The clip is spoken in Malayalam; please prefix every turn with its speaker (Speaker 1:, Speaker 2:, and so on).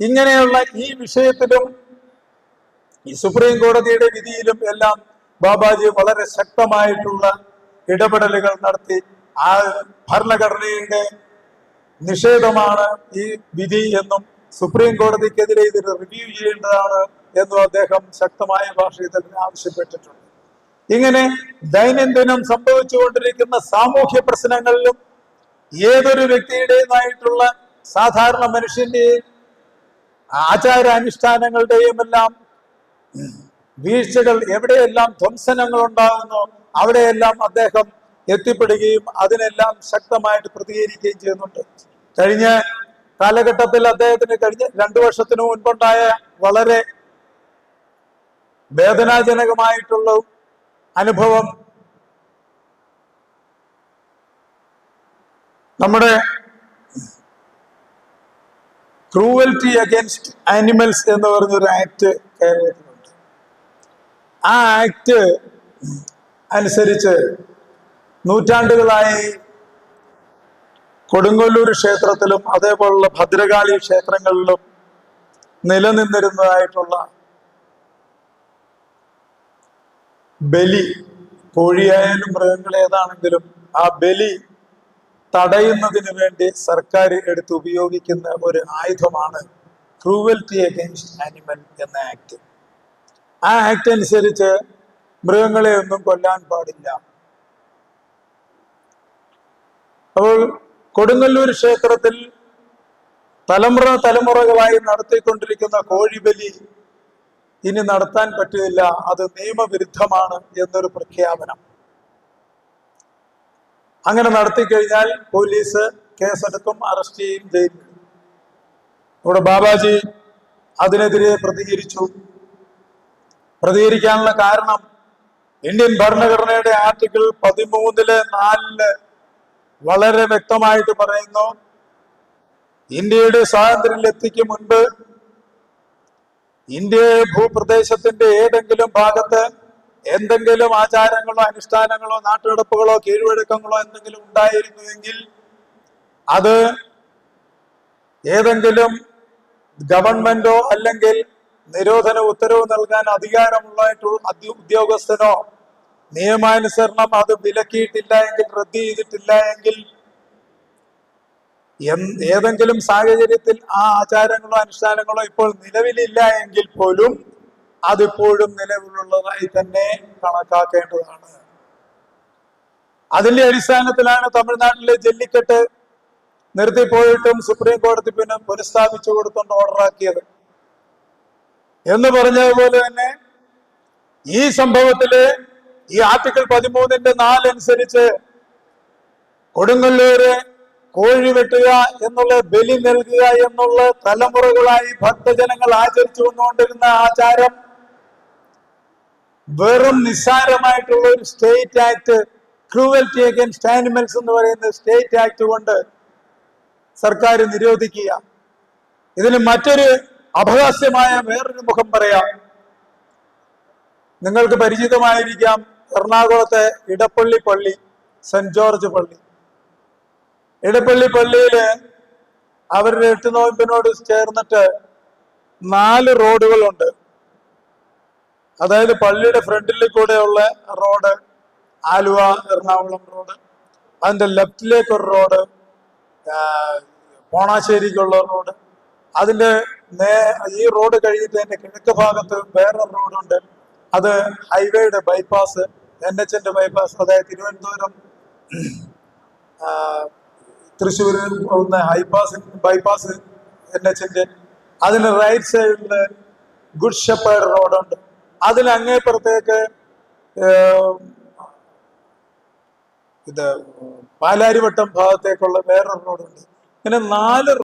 Speaker 1: ഇങ്ങനെയുള്ള ഈ വിഷയത്തിലും ഈ സുപ്രീം കോടതിയുടെ വിധിയിലും എല്ലാം ബാബാജി വളരെ ശക്തമായിട്ടുള്ള ഇടപെടലുകൾ നടത്തി. ആ ഭരണഘടനയുടെ നിഷേധമാണ് ഈ വിധി എന്നും സുപ്രീം കോടതിക്കെതിരെ ഇതിൽ റിവ്യൂ ചെയ്യേണ്ടതാണ് എന്നും അദ്ദേഹം ശക്തമായ ഭാഷയിൽ തന്നെ ആവശ്യപ്പെട്ടിട്ടുണ്ട്. ഇങ്ങനെ ദൈനംദിനം സംഭവിച്ചുകൊണ്ടിരിക്കുന്ന സാമൂഹ്യ പ്രശ്നങ്ങളിലും ഏതൊരു വ്യക്തിയുടേതായിട്ടുള്ള സാധാരണ മനുഷ്യന്റെയും ആചാര അനുഷ്ഠാനങ്ങളുടെയും എല്ലാം വീഴ്ചകൾ എവിടെയെല്ലാം ധ്വംസനങ്ങൾ ഉണ്ടാകുന്നു അവിടെയെല്ലാം അദ്ദേഹം എത്തിപ്പെടുകയും അതിനെല്ലാം ശക്തമായിട്ട് പ്രതികരിക്കുകയും ചെയ്യുന്നുണ്ട്. കഴിഞ്ഞ കാലഘട്ടത്തിൽ അദ്ദേഹത്തിന് കഴിഞ്ഞ രണ്ടു വർഷത്തിനു മുൻപുണ്ടായ വളരെ വേദനാജനകമായിട്ടുള്ള അനുഭവം നമ്മുടെ ക്രൂവൽറ്റി അഗേൻസ്റ്റ് ആനിമൽസ് എന്ന് പറഞ്ഞൊരു ആക്ട് കേരളത്തിലുണ്ട്. ആ ആക്ട് അനുസരിച്ച് നൂറ്റാണ്ടുകളായി കൊടുങ്ങല്ലൂർ ക്ഷേത്രത്തിലും അതേപോലുള്ള ഭദ്രകാളി ക്ഷേത്രങ്ങളിലും നിലനിന്നിരുന്നതായിട്ടുള്ള ബലി കോഴിയായാലും മൃഗങ്ങളേതാണെങ്കിലും ആ ബലി തടയുന്നതിന് വേണ്ടി സർക്കാർ എടുത്ത് ഉപയോഗിക്കുന്ന ഒരു ആയുധമാണ് ക്രൂവൽറ്റി അഗെയിൻസ്റ്റ് ആനിമൽ എന്ന ആക്ട് ആ ആക്ട് അനുസരിച്ച് മൃഗങ്ങളെ ഒന്നും കൊല്ലാൻ പാടില്ല. അപ്പോൾ കൊടുങ്ങല്ലൂർ ക്ഷേത്രത്തിൽ തലമുറ തലമുറകളായി നടത്തിക്കൊണ്ടിരിക്കുന്ന കോഴിബലി ഇനി നടത്താൻ പറ്റില്ല. അത് നിയമവിരുദ്ധമാണ് എന്നൊരു പ്രഖ്യാപനം. അങ്ങനെ നടത്തിക്കഴിഞ്ഞാൽ പോലീസ് കേസെടുക്കും അറസ്റ്റ് ചെയ്യും ജയിലും ഇവിടെ ബാബാജി അതിനെതിരെ പ്രതികരിച്ചു. പ്രതികരിക്കാനുള്ള കാരണം ഇന്ത്യൻ ഭരണഘടനയുടെ ആർട്ടിക്കിൾ പതിമൂന്നിൽ നാലിൽ വളരെ വ്യക്തമായിട്ട് പറയുന്നു ഇന്ത്യയുടെ സ്വാതന്ത്ര്യം എത്തിക്കും മുൻപ് ഇന്ത്യയുടെ ഭൂപ്രദേശത്തിന്റെ ഏതെങ്കിലും ഭാഗത്ത് എന്തെങ്കിലും ആചാരങ്ങളോ അനുഷ്ഠാനങ്ങളോ നാട്ടുനടപ്പുകളോ കീഴ്വഴക്കങ്ങളോ എന്തെങ്കിലും ഉണ്ടായിരുന്നുവെങ്കിൽ അത് ഏതെങ്കിലും ഗവൺമെന്റോ അല്ലെങ്കിൽ നിരോധന ഉത്തരവ് നൽകാൻ അധികാരമുള്ളതായിട്ടുള്ള ഉദ്യോഗസ്ഥനോ നിയമാനുസരണം അത് വിലക്കിയിട്ടില്ല എങ്കിൽ റദ്ദ് ചെയ്തിട്ടില്ല എങ്കിൽ ഏതെങ്കിലും സാഹചര്യത്തിൽ ആ ആചാരങ്ങളോ അനുഷ്ഠാനങ്ങളോ ഇപ്പോൾ നിലവിലില്ല എങ്കിൽ പോലും അതിപ്പോഴും നിലവിലുള്ളതായി തന്നെ കണക്കാക്കേണ്ടതാണ്. അതിന്റെ അടിസ്ഥാനത്തിലാണ് തമിഴ്നാട്ടിലെ ജല്ലിക്കെട്ട് നിർത്തിപ്പോയിട്ടും സുപ്രീം കോടതി പിന്നെ പുനഃസ്ഥാപിച്ചു കൊടുത്തുകൊണ്ട് ഓർഡറാക്കിയത്. എന്ന് പറഞ്ഞതുപോലെ തന്നെ ഈ സംഭവത്തിൽ ഈ ആർട്ടിക്കിൾ പതിമൂന്നിന്റെ നാലനുസരിച്ച് കൊടുങ്ങല്ലൂര് കോഴി വെട്ടുക എന്നുള്ള ബലി നൽകുക എന്നുള്ള തലമുറകളായി ഭക്തജനങ്ങൾ ആചരിച്ചു വന്നുകൊണ്ടിരുന്ന ആചാരം വെറും നിസ്സാരമായിട്ടുള്ള ഒരു state act cruelty against animals എന്ന് പറയുന്ന സ്റ്റേറ്റ് ആക്ട് കൊണ്ട് സർക്കാർ നിരോധിക്കുക. ഇതിന് മറ്റൊരു അപഹാസ്യമായ വേറൊരു മുഖം പറയാം. നിങ്ങൾക്ക് പരിചിതമായിരിക്കാം എറണാകുളത്തെ ഇടപ്പള്ളി പള്ളി സെന്റ് ജോർജ് പള്ളി. ഇടപ്പള്ളി പള്ളിയിൽ അവരുടെ എട്ടുനോയമ്പിനോട് ചേർന്നിട്ട് നാല് റോഡുകളുണ്ട് അതായത് പള്ളിയുടെ ഫ്രണ്ടിൽ കൂടെയുള്ള റോഡ് ആലുവ എറണാകുളം റോഡ് അതിന്റെ ലെഫ്റ്റിലേക്ക് ഒരു റോഡ് പോണാശ്ശേരിക്കുള്ള റോഡ്. അതിന്റെ നേ ഈ റോഡ് കഴിഞ്ഞിട്ട് അതിന്റെ കിഴക്ക് ഭാഗത്ത് വേറെ റോഡുണ്ട്. അത് ഹൈവേയുടെ ബൈപ്പാസ് എൻ എച്ച് എന്റെ ബൈപ്പാസ് അതായത് തിരുവനന്തപുരം ആ, തൃശ്ശൂര് പോകുന്ന ഹൈപ്പാസ് ബൈപ്പാസ് എൻ എച്ചിന്റെ അതിന് റൈറ്റ് സൈഡിൽ ഗുഡ് ഷെപ്പേഡ് റോഡുണ്ട്. അതിൽ അങ്ങേപ്പുറത്തേക്ക് ഇത് പാലാരിവട്ടം ഭാഗത്തേക്കുള്ള വേറൊരു റോഡുണ്ട് ഇങ്ങനെ നാല്